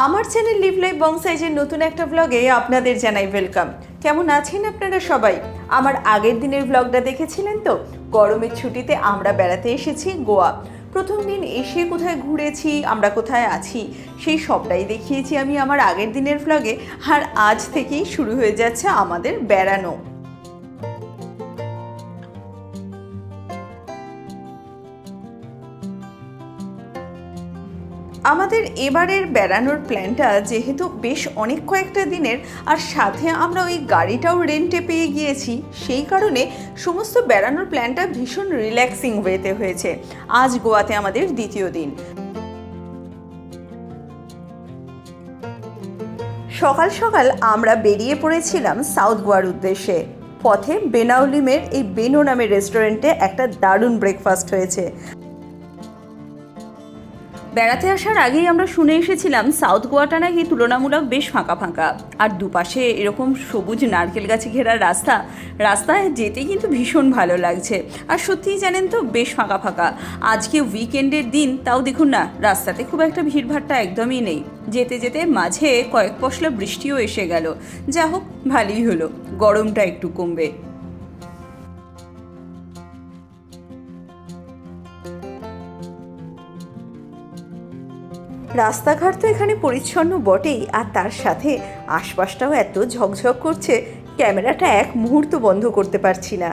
আমার channel leave life বংসাইজের নতুন একটা ব্লগে আপনাদের জানাই ওয়েলকাম কেমন আছেন আপনারা সবাই? আমার আগের দিনের ব্লগটা দেখেছিলেন তো? গরমের ছুটিতে আমরা বেড়াতে এসেছি গোয়া। প্রথম দিন এসে কোথায় ঘুরেছি, আমরা কোথায় আছি, সেই সবটাই দেখিয়েছি আমি আমার আগের দিনের ব্লগে আর আজ থেকেই শুরু হয়ে যাচ্ছে আমাদের বেড়ানো। আমাদের এবারের বেড়ানোর প্ল্যানটা যেহেতু বেশ অনেক কয়েকটা দিনের, আর সাথে আমরা ওই গাড়িটাও রেন্টে পেয়ে গিয়েছি, সেই কারণে সমস্ত বেড়ানোর প্ল্যানটা ভীষণ রিল্যাক্সিং ওয়েতে হয়েছে। আজ গোয়াতে আমাদের দ্বিতীয় দিন। সকাল সকাল আমরা বেরিয়ে পড়েছিলাম সাউথ গোয়ার উদ্দেশ্যে। পথে বেনাউলিমের এই বেনো নামের রেস্টুরেন্টে একটা দারুণ ব্রেকফাস্ট হয়েছে। বেড়াতে আসার আগেই আমরা শুনে এসেছিলাম সাউথ গোয়াটা নাকি তুলনামূলক বেশ ফাঁকা ফাঁকা। আর দুপাশে এরকম সবুজ নারকেল গাছে ঘেরা রাস্তা, রাস্তায় যেতে কিন্তু ভীষণ ভালো লাগছে। আর সত্যিই জানেন তো, বেশ ফাঁকা ফাঁকা। আজকে উইকেন্ডের দিন, তাও দেখুন না, রাস্তাতে খুব একটা ভিড়ভাট্টা একদমই নেই। যেতে যেতে মাঝে কয়েক পশলা বৃষ্টিও এসে গেল। যা হোক, ভালোই হলো। গরমটা একটু কমবে। রাস্তাঘাট তো এখানে পরিচ্ছন্ন বটেই, আর তার সাথে আশপাশটাও এত ঝকঝক করছে, ক্যামেরাটা এক মুহূর্ত বন্ধ করতে পারছি না।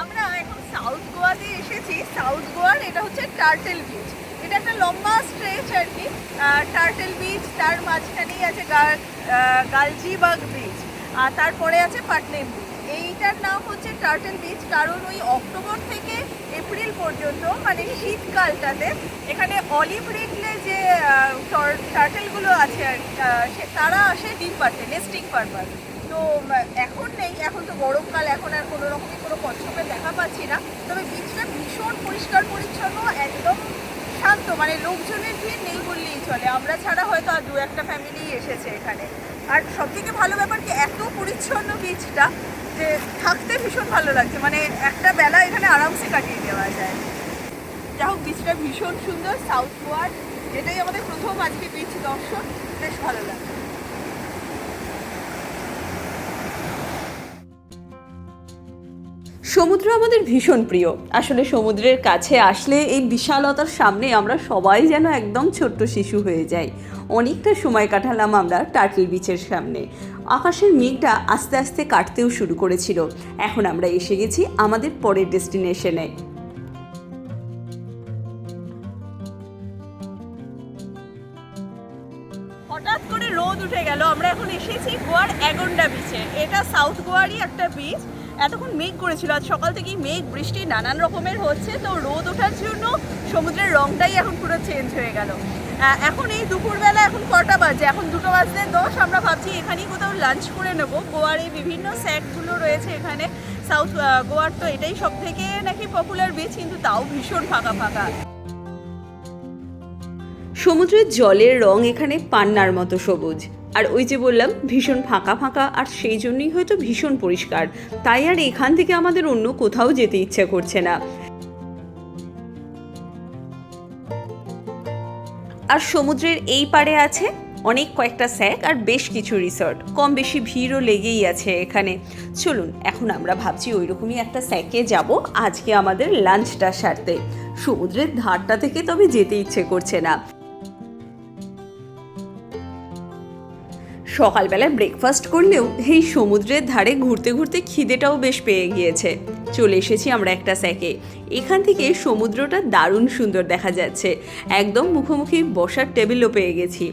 আমরা এখন সাউথ গোয়াতে এসেছি। সাউথ এটা হচ্ছে টার্টেল বিচ। এটা একটা লম্বা স্ট্রেচ আর কি। টার্টেল বিচ, তার মাঝখানেই আছে গালজিবাগ বিচ। আর তারপরে আছে পাটনেম বিচ। এইটার নাম হচ্ছে টার্টেল বিচ কারণ ওই অক্টোবর থেকে এপ্রিল পর্যন্ত মানে শীতকালটাতে এখানে অলিভ রিডলে যে টার্টেলগুলো আছে আর কি, সে- তারা আসে ডিম পারতে নেস্টিং পারপাস তো এখন নেই এখন তো গরমকাল এখন আর কোনো রকমই কোনো কচ্ছপের দেখা পাচ্ছি না। তবে বিচটা ভীষণ পরিষ্কার পরিচ্ছন্ন একদম শান্ত মানে লোকজনের ভিড় নেই বললেই চলে। আমরা ছাড়া হয়তো আর দু একটা ফ্যামিলি এসেছে এখানে। আর সব থেকে ভালো ব্যাপার কি এত পরিচ্ছন্ন বিচটা যে থাকতে ভীষণ ভালো লাগছে। মানে একটা বেলা এখানে আরামসে কাটিয়ে দেওয়া যায়। যা হোক, বিচটা ভীষণ সুন্দর সাউথ গোয়ার। এটাই আমাদের প্রথম আজকে বিচ দর্শন। বেশ ভালো লাগে সমুদ্র আমাদের ভীষণ প্রিয়। আসলে সমুদ্রের কাছে আসলে এই বিশালতার সামনে আমরা সবাই যেন একদম ছোট্ট শিশু হয়ে যাই। অনেকটা সময় কাটালাম আমরা টার্টল বিচের সামনে। আকাশের মেঘটা আস্তে আস্তে কাটতেও শুরু করেছিল। এখন আমরা এসে গেছি আমাদের পরের ডেস্টিনেশনে। হঠাৎ করে রোদ উঠে গেল, আমরা এখন এসেছি গোয়ার অ্যাগন্ডা বিচে এটা সাউথ গোয়ারই একটা বিচ এতক্ষণ মেঘ করেছিল, আজ সকাল থেকেই মেঘ, বৃষ্টি নানান রকমের হচ্ছে, তো রোদ ওঠার জন্য সমুদ্রের রংটাই এখন পুরো চেঞ্জ হয়ে গেল। এখন এই দুপুরবেলা এখন কটা বাজে? এখন দুটো বাজতে দশ, আমরা ভাবছি এখানেই কোথাও লাঞ্চ করে নেব। গোয়ার এই বিভিন্ন স্যাকগুলো রয়েছে এখানে সাউথ গোয়ার তো এটাই সব থেকে নাকি পপুলার বিচ কিন্তু তাও ভীষণ ফাঁকা ফাঁকা। সমুদ্রের জলের রং এখানে পান্নার মতো সবুজ। আর ওই যে বললাম, ভীষণ ফাঁকা ফাঁকা, আর সেই জন্যই হয়তো ভীষণ পরিষ্কার। তাই আর এখান থেকে আমাদের অন্য কোথাও যেতে ইচ্ছা করছে না। আর সমুদ্রের এই পারে আছে অনেক কয়েকটা স্যাক আর বেশ কিছু রিসর্ট। কম বেশি ভিড়ও লেগেই আছে এখানে। চলুন, এখন আমরা ভাবছি ওই রকমই একটা স্যাকে যাব আজকে আমাদের লাঞ্চটা সারতে। সমুদ্রের ধারটা থেকে তবে যেতে ইচ্ছে করছে না। সকালবেলায় ব্রেকফাস্ট করলেও এই সমুদ্রের ধারে ঘুরতে ঘুরতে খিদেটাও বেশ পেয়ে গিয়েছে। চলে এসেছি আমরা একটা স্যাকে। এখান থেকে সমুদ্রটা দারুণ সুন্দর দেখা যাচ্ছে। একদম মুখোমুখি বসার টেবিলও পেয়ে গেছি।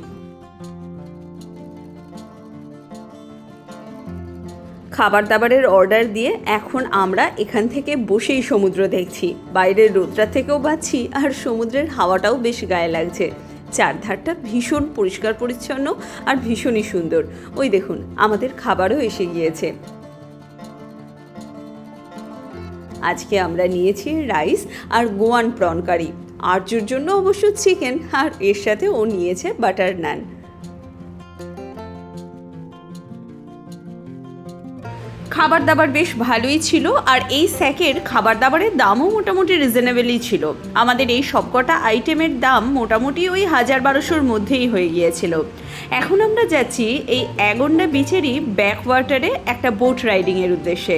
খাবার দাবারের অর্ডার দিয়ে এখন আমরা এখান থেকে বসেই সমুদ্র দেখছি। বাইরের রোদটা থেকেও পাচ্ছি আর সমুদ্রের হাওয়াটাও বেশ গায়ে লাগছে। চারধারটা ভীষণ পরিষ্কার, পরিচ্ছন্ন আর ভীষণই সুন্দর। ওই দেখুন, আমাদের খাবারও এসে গিয়েছে। আজকে আমরা নিয়েছি রাইস আর গোয়ান প্রন কারি আর্যর জন্য অবশ্য চিকেন, আর এর সাথে ও নিয়েছে বাটার নান। খাবার দাবার বেশ ভালোই ছিল আর এই স্যাকের খাবার দাবারের দামও মোটামুটি রিজনেবলই ছিল। আমাদের এই সবকটা আইটেমের দাম মোটামুটি ওই হাজার বারোশোর মধ্যেই হয়ে গিয়েছিল। এখন আমরা যাচ্ছি এই অ্যাগন্ডা বিচেরই ব্যাকওয়াটারে একটা বোট রাইডিংয়ের উদ্দেশ্যে।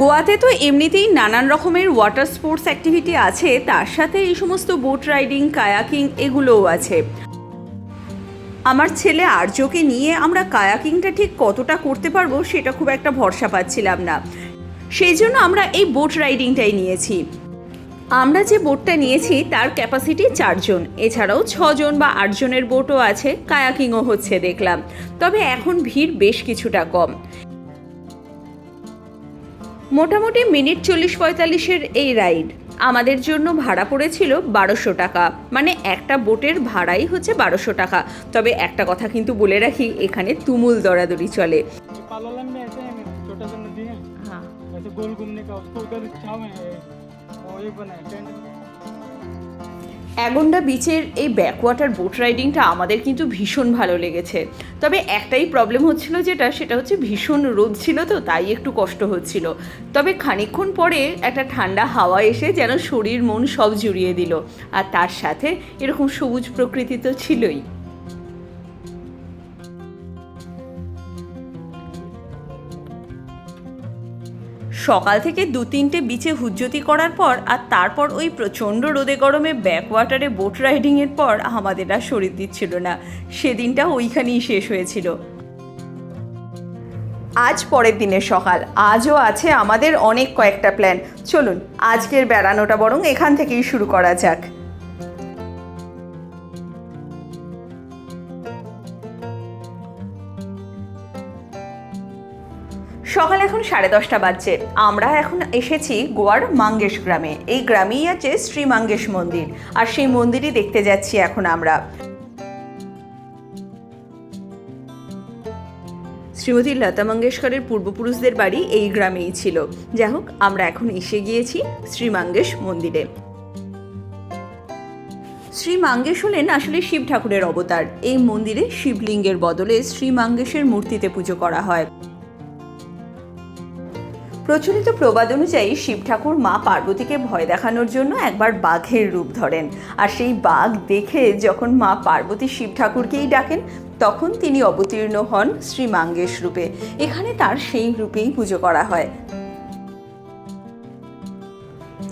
গোয়াতে তো এমনিতেই নানান রকমের ওয়াটার স্পোর্টস অ্যাক্টিভিটি আছে, তার সাথে এই সমস্ত বোট রাইডিং কায়াকিং এগুলোও আছে। আমার ছেলে আর্যকে নিয়ে আমরা কায়াকিংটা ঠিক কতটা করতে পারব সেটা খুব একটা ভরসা পাচ্ছিলাম না। সেই জন্য আমরা এই বোট রাইডিংটাই নিয়েছি। আমরা যে বোটটা নিয়েছি তার ক্যাপাসিটি চারজন। এছাড়াও ছজন বা আটজনের বোটও আছে, কায়াকিংও হচ্ছে দেখলাম। তবে এখন ভিড় বেশ কিছুটা কম। মোটামুটি মিনিট চল্লিশ পঁয়তাল্লিশের এই রাইড। আমাদের জন্য ভাড়া পড়েছিল বারোশো টাকা। মানে একটা বোটের ভাড়াই হচ্ছে বারোশো টাকা। তবে একটা কথা কিন্তু বলে রাখি এখানে তুমুল দরাদরি চলে। হ্যাঁ। গোল ঘুমনে অ্যাগন্ডা বিচের এই ব্যাকওয়াটার বোট রাইডিংটা আমাদের কিন্তু ভীষণ ভালো লেগেছে। তবে একটাই প্রবলেম হচ্ছিল যেটা, সেটা হচ্ছে ভীষণ রোদ ছিল তো, তাই একটু কষ্ট হচ্ছিল। তবে খানিক্ষণ পরে একটা ঠান্ডা হাওয়া এসে যেন শরীর মন সব জুড়িয়ে দিল। আর তার সাথে এরকম সবুজ প্রকৃতি তো ছিলই। সকাল থেকে দু তিনটে বিচে হুজ্জতি করার পর আর তারপর ওই প্রচণ্ড রোদে গরমে ব্যাকওয়াটারে বোট রাইডিংয়ের পর আমাদের আর শরীর দিচ্ছিল না। সেদিনটা ওইখানেই শেষ হয়েছিল। আজ পরের দিনের সকাল। আজও আছে আমাদের অনেক কয়েকটা প্ল্যান চলুন, আজকের বেড়ানোটা বরং এখান থেকেই শুরু করা যাক। সকাল এখন সাড়ে দশটা বাজছে। আমরা এখন এসেছি গোয়ার মাঙ্গেশ গ্রামে। এই গ্রামেই আছে শ্রী মাঙ্গেশ মন্দির। আর সেই মন্দিরই দেখতে যাচ্ছি এখন আমরা। শ্রীমতী লতা মঙ্গেশকরের পূর্বপুরুষদের বাড়ি এই গ্রামেই ছিল। যাই হোক, আমরা এখন এসে গিয়েছি শ্রী মাঙ্গেশ মন্দিরে। শ্রী মাঙ্গেশ হলেন আসলে শিব ঠাকুরের অবতার। এই মন্দিরে শিবলিঙ্গের বদলে শ্রী মাঙ্গেশের মূর্তিতে পুজো করা হয়। প্রচলিত প্রবাদ অনুযায়ী শিব ঠাকুর মা পার্বতীকে ভয় দেখানোর জন্য একবার বাঘের রূপ ধরেন। আর সেই বাঘ দেখে যখন মা পার্বতী শিব ঠাকুরকেই ডাকেন, তখন তিনি অবতীর্ণ হন শ্রী মাঙ্গেশ রূপে। এখানে তার সেই রূপেই পুজো করা হয়।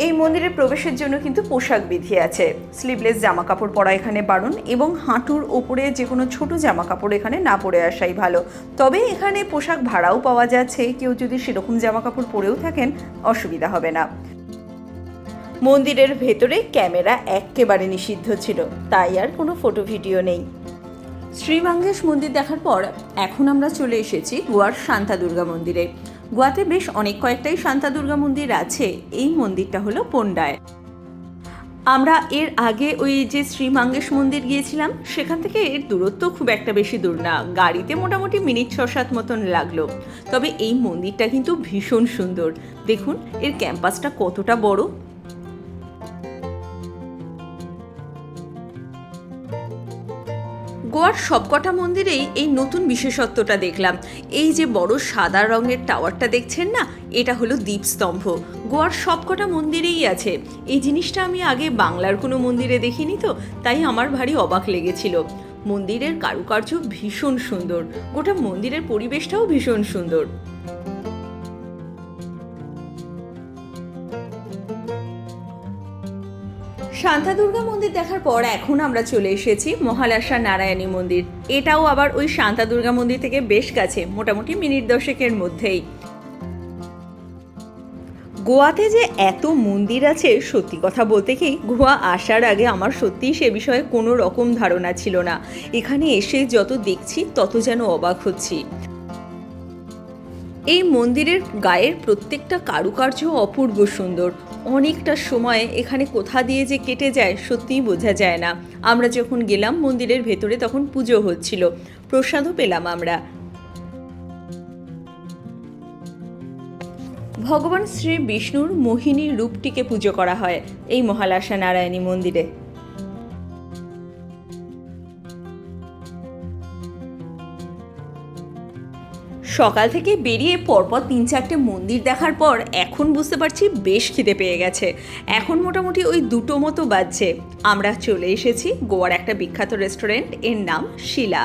এই মন্দিরে প্রবেশের জন্য কিন্তু পোশাক বিধি আছে। স্লিভলেস জামা কাপড় পরা এখানে বারণ এবং হাঁটুর ওপরে যে কোনো ছোট জামা কাপড় এখানে না পরে আসাই ভালো। তবে এখানে পোশাক ভাড়াও পাওয়া যাচ্ছে। কেউ যদি সেরকম জামা কাপড় পরেও থাকেন, অসুবিধা হবে না। মন্দিরের ভেতরে ক্যামেরা একেবারে নিষিদ্ধ ছিল। তাই আর কোনো ফটো ভিডিও নেই। শ্রীমাঙ্গেশ মন্দির দেখার পর এখন আমরা চলে এসেছি গোয়ার শান্তা দুর্গা মন্দিরে। গোয়াতে বেশ অনেক কয়েকটাই শান্তা দুর্গা মন্দির আছে। এই মন্দিরটা হলো পন্ডায়। আমরা এর আগে ওই যে শ্রীমাঙ্গেশ মন্দির গিয়েছিলাম, সেখান থেকে এর দূরত্ব খুব একটা বেশি দূর না। গাড়িতে মোটামুটি মিনিট ছ সাত মতন লাগল। তবে এই মন্দিরটা কিন্তু ভীষণ সুন্দর। দেখুন, এর ক্যাম্পাসটা কতটা বড়। গোয়ার সবকটা মন্দিরেই এই নতুন বিশেষত্বটা দেখলাম। এই যে বড় সাদা রঙের টাওয়ারটা দেখছেন না? এটা হলো দ্বীপস্তম্ভ গোয়ার সবকটা মন্দিরেই আছে। এই জিনিসটা আমি আগে বাংলার কোনো মন্দিরে দেখিনি তো, তাই আমার ভারী অবাক লেগেছিল। মন্দিরের কারুকার্য ভীষণ সুন্দর। গোটা মন্দিরের পরিবেশটাও ভীষণ সুন্দর। শান্তা দুর্গা মন্দির দেখার পর এখন আমরা চলে এসেছি মহালাসা নারায়ণী মন্দির। এটাও আবার ওই শান্তা দুর্গা মন্দির থেকে বেশ কাছে, মোটামুটি মিনিট দশেকের মধ্যেই। গোয়াতে যে এত মন্দির আছে, সত্যি কথা বলতে কি, গোয়া আসার আগে আমার সত্যিই সে বিষয়ে কোনো রকম ধারণা ছিল না। এখানে এসে যত দেখছি, তত যেন অবাক হচ্ছি। এই মন্দিরের গায়ের প্রত্যেকটা কারুকার্য অপূর্ব সুন্দর। অনেকটা সময় এখানে কোথা দিয়ে যে কেটে যায় সত্যিই বোঝা যায় না। আমরা যখন গেলাম মন্দিরের ভেতরে তখন পুজো হচ্ছিল। প্রসাদও পেলাম আমরা। ভগবান শ্রী বিষ্ণুর মোহিনীর রূপটিকে পুজো করা হয় এই মহালাসা নারায়ণী মন্দিরে। সকাল থেকে বেরিয়ে পরপর তিন চারটে মন্দির দেখার পর এখন বুঝতে পারছি বেশ খিদে পেয়ে গেছে। এখন মোটামুটি ওই দুটো মতো বাজছে। আমরা চলে এসেছি গোয়ার একটা বিখ্যাত রেস্টুরেন্টের নাম শিলা।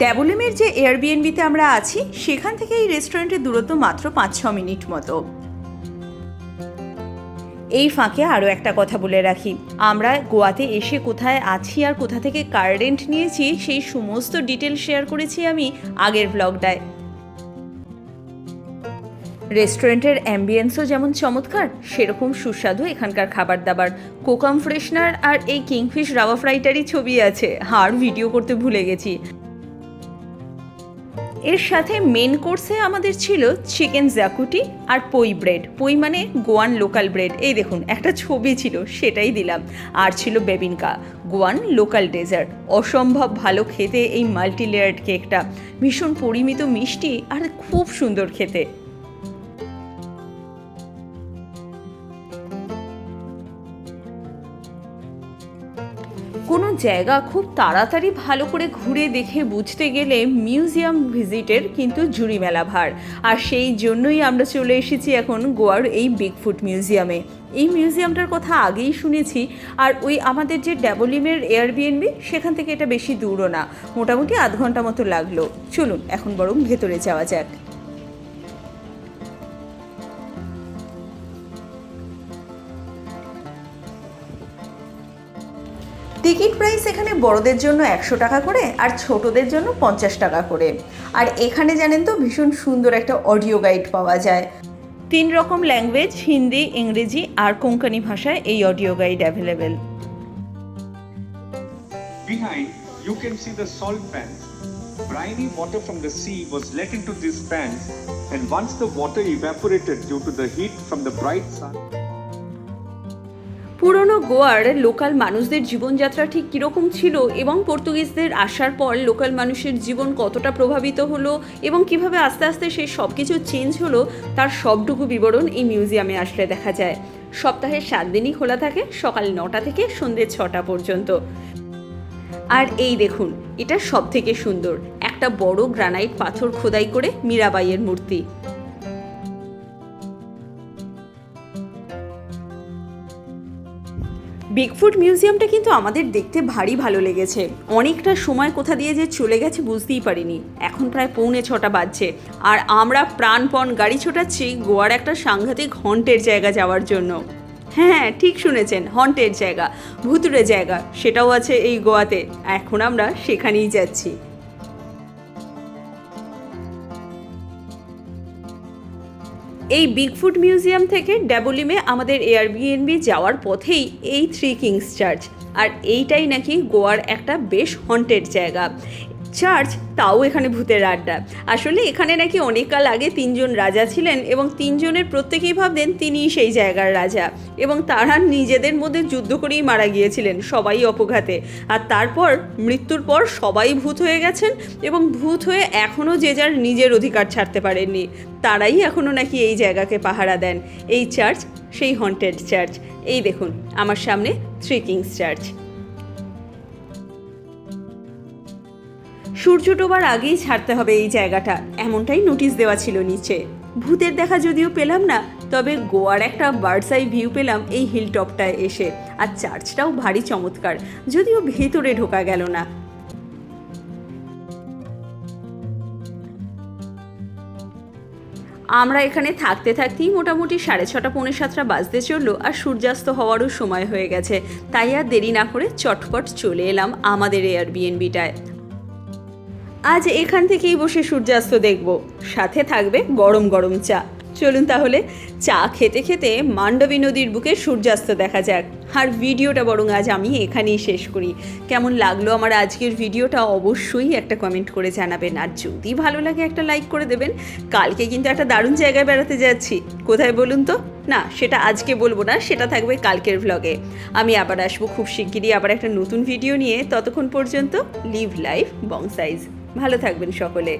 ড্যাবুলেমের যে এয়ারবিএনবিতে আমরা আছি, সেখান থেকে এই রেস্টুরেন্টের দূরত্ব মাত্র পাঁচ ছ মিনিট মতো। এই ফাঁকে আরও একটা কথা বলে রাখি। আমরা গোয়াতে এসে কোথায় আছি আর কোথা থেকে কার রেন্ট নিয়েছি, সেই সমস্ত ডিটেল শেয়ার করেছি আমি আগের ব্লগটায়। রেস্টুরেন্টের অ্যাম্বিয়েন্সও যেমন চমৎকার, সেরকম সুস্বাদু এখানকার খাবার দাবার কোকাম ফ্রেশনার আর এই কিংফিশ রাওয়া ফ্রাইটারই ছবি আছে, আর ভিডিও করতে ভুলে গেছি। এর সাথে মেন কোর্সে আমাদের ছিল চিকেন জাকুটি আর পই ব্রেড পই মানে গোয়ান লোকাল ব্রেড এই দেখুন, একটা ছবি ছিল, সেটাই দিলাম। আর ছিল বেবিনকা, গোয়ান লোকাল ডেজার্ট অসম্ভব ভালো খেতে এই মাল্টিলেয়ার্ড কেকটা ভীষণ পরিমিত মিষ্টি আর খুব সুন্দর খেতে। কোনো জায়গা খুব তাড়াতাড়ি ভালো করে ঘুরে দেখে বুঝতে গেলে মিউজিয়াম ভিজিটের কিন্তু জুড়ি মেলা ভার। আর সেই জন্যই আমরা চলে এসেছি এখন গোয়ার এই বিগফুট মিউজিয়ামে এই মিউজিয়ামটার কথা আগেই শুনেছি, আর ওই আমাদের যে ড্যাবলিমের এয়ারবিএনবি সেখান থেকে এটা বেশি দূরও না। মোটামুটি আধ ঘণ্টা মতো লাগল। চলুন, এখন বরং ভেতরে যাওয়া যাক। টিকিট প্রাইস এখানে বড়দের জন্য একশো টাকা করে আর ছোটদের জন্য পঞ্চাশ টাকা করে আর এখানে জানেন তো ভীষণ সুন্দর একটা অডিও গাইড পাওয়া যায় তিন রকম ল্যাঙ্গুয়েজ হিন্দি ইংরেজি আর কোঙ্কনি ভাষায় এই audio guide available Behind, you can see the salt pans. Briny water from the sea was let into these pans, and once the water evaporated due to the heat from the bright sun, পুরনো গোয়ার local মানুষদের জীবনযাত্রা ঠিক কীরকম ছিল এবং পর্তুগিজদের আসার পর লোকাল মানুষের জীবন কতটা প্রভাবিত হলো এবং কীভাবে আস্তে আস্তে সেই সব কিছু চেঞ্জ হলো, তার সবটুকু বিবরণ এই মিউজিয়ামে আসলে দেখা যায়। সপ্তাহে সাত দিনই খোলা থাকে, সকাল নটা থেকে সন্ধ্যে ছটা পর্যন্ত। আর এই দেখুন, এটা সব থেকে সুন্দর, একটা বড় গ্রানাইট পাথর খোদাই করে মীরাবাইয়ের মূর্তি। বিগফুট মিউজিয়ামটা কিন্তু আমাদের দেখতে ভারী ভালো লেগেছে। অনেকটা সময় কোথা দিয়ে যে চলে গেছে বুঝতেই পারিনি। এখন প্রায় পৌনে ছটা বাজছে। আর আমরা প্রাণপণ গাড়ি ছোটাচ্ছি গোয়ার একটা সাংঘাতিক হন্টের জায়গা যাওয়ার জন্য। হ্যাঁ ঠিক শুনেছেন, হন্টের জায়গা ভুতুরে জায়গা, সেটাও আছে এই গোয়াতে। এখন আমরা সেখানেই যাচ্ছি। এই বিগ ফুট মিউজিয়াম থেকে ড্যাবলিমে আমাদের এয়ারবিএনবি যাওয়ার পথেই এই থ্রি কিংস চার্চ আর এইটাই নাকি গোয়ার একটা বেশ হন্টেড জায়গা। চার্চ, তাও এখানে ভূতের আড্ডা। আসলে এখানে নাকি অনেককাল আগে তিনজন রাজা ছিলেন এবং তিনজনের প্রত্যেকেই ভাবতেন তিনিই সেই জায়গার রাজা এবং তারা নিজেদের মধ্যে যুদ্ধ করেই মারা গিয়েছিলেন, সবাই অপঘাতে। আর তারপর মৃত্যুর পর সবাই ভূত হয়ে গেছেন এবং ভূত হয়ে এখনও যে যার নিজের অধিকার ছাড়তে পারেননি। তারাই এখনও নাকি এই জায়গাকে পাহারা দেন। এই চার্চ, সেই হন্টেড চার্চ। এই দেখুন, আমার সামনে থ্রি কিংস চার্চ। সূর্য ডোবার আগেই ছাড়তে হবে এই জায়গাটা। এমনটাই নোটিশ দেওয়া ছিল নিচে। ভূতের দেখা যদিও পেলাম না, তবে গোয়ার একটা বার্ডস আই ভিউ পেলাম এই হিল টপটায় এসে। আর চার্চটাও ভারী চমৎকার, যদিও ভেতরে ঢোকা গেল না। আমরা এখানে থাকতে থাকতেই মোটামুটি সাড়ে ছটা, পৌনে সাতটা বাজতে চলল আর সূর্যাস্ত হওয়ারও সময় হয়ে গেছে। তাই আর দেরি না করে চটপট চলে এলাম আমাদের এয়ারবিএনবিটায় আজ এখান থেকেই বসে সূর্যাস্ত দেখব। সাথে থাকবে গরম গরম চা। চলুন তাহলে, চা খেতে খেতে মান্ডবী নদীর বুকে সূর্যাস্ত দেখা যাক। আর ভিডিওটা বরং আজ আমি এখানেই শেষ করি। কেমন লাগল আমার আজকের ভিডিওটা অবশ্যই একটা কমেন্ট করে জানাবেন। আর যদি ভালো লাগে একটা লাইক করে দেবেন। কালকে কিন্তু একটা দারুণ জায়গায় বেড়াতে যাচ্ছি। কোথায় বলুন তো? না, সেটা আজকে বলব না, সেটা থাকবে কালকের ভ্লগে আমি আবার আসব খুব শিগগিরই আবার একটা নতুন ভিডিও নিয়ে। ততক্ষণ পর্যন্ত লিভ লাইফ বং সাইজ ভালো থাকবেন সকলে।